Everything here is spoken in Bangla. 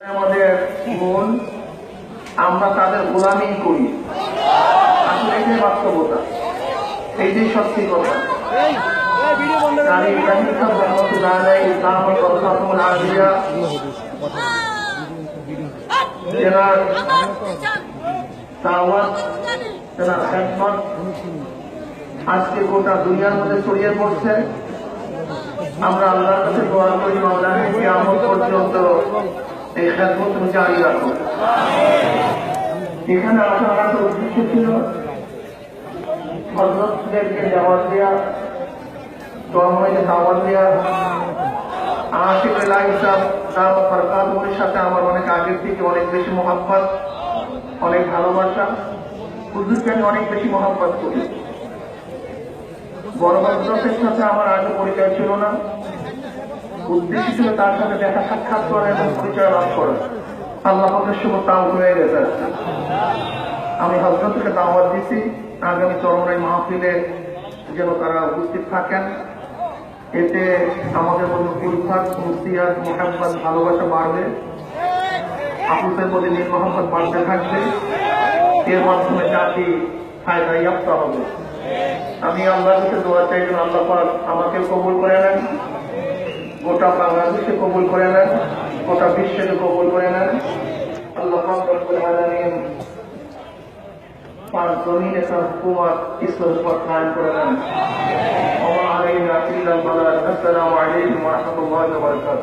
আমাদের মন আমরা তাদের গোলামি করি। আসলে বাস্তবতা। এইটাই সত্যি কথা। তাওয়াত আজকে গোটা দুনিয়ার মধ্যে ছড়িয়ে পড়ছে। আমরা আল্লাহর কাছে দোয়া করি মাওলানা কিয়ামত পর্যন্ত এই খেদমত তুমি জারি রাখো? এখানে আসার একটা উদ্দেশ্য ছিল হজরতদেরকে দাওয়াত দেওয়া দোয়াময়কে দাওয়াত দেওয়া আশিক এলা ইসলাম নাম ফরকাতের সাথে আমার অনেক আগের থেকে অনেক বেশি মোহাম্মত অনেক ভালোবাসা। হুজুরকে আমি অনেক বেশি মোহাম্মত করি। বড় সাথে আমার আগে পরিচয় ছিল না। উদ্দেশ্য ছিল তার সাথে দেখা সাক্ষাৎ করা এবং পরিচয় লাভ করা। আল্লাহ শুভ তাও হয়ে গেছে। আমি হজরতকে দাওয়াত দিছি, আগামী চরমরাই মাহফিলে যেন তারা উপস্থিত থাকেন। এতে আমাদের মধ্যে উলফাত মুস্তিয়াত মোহাম্মদ ভালোবাসা বাড়বে। আপুসের মধ্যে নীল মোহাম্মদ বাড়তে থাকবে। এর মাধ্যমে জাতি ফায়দা ইয়াপ্ত হবে। আমি আল্লাহর কাছে দোয়া চাই যেন আল্লাহ আমাকে কবুল করে নেন। গোটা বাংলাদেশে কবুল করে নেন, গোটা বিশ্বকে কবুল করে নেন। আল্লাহ পাঁচ জমিনে তার হুকুমত ইসলাম বারাকাতুহু।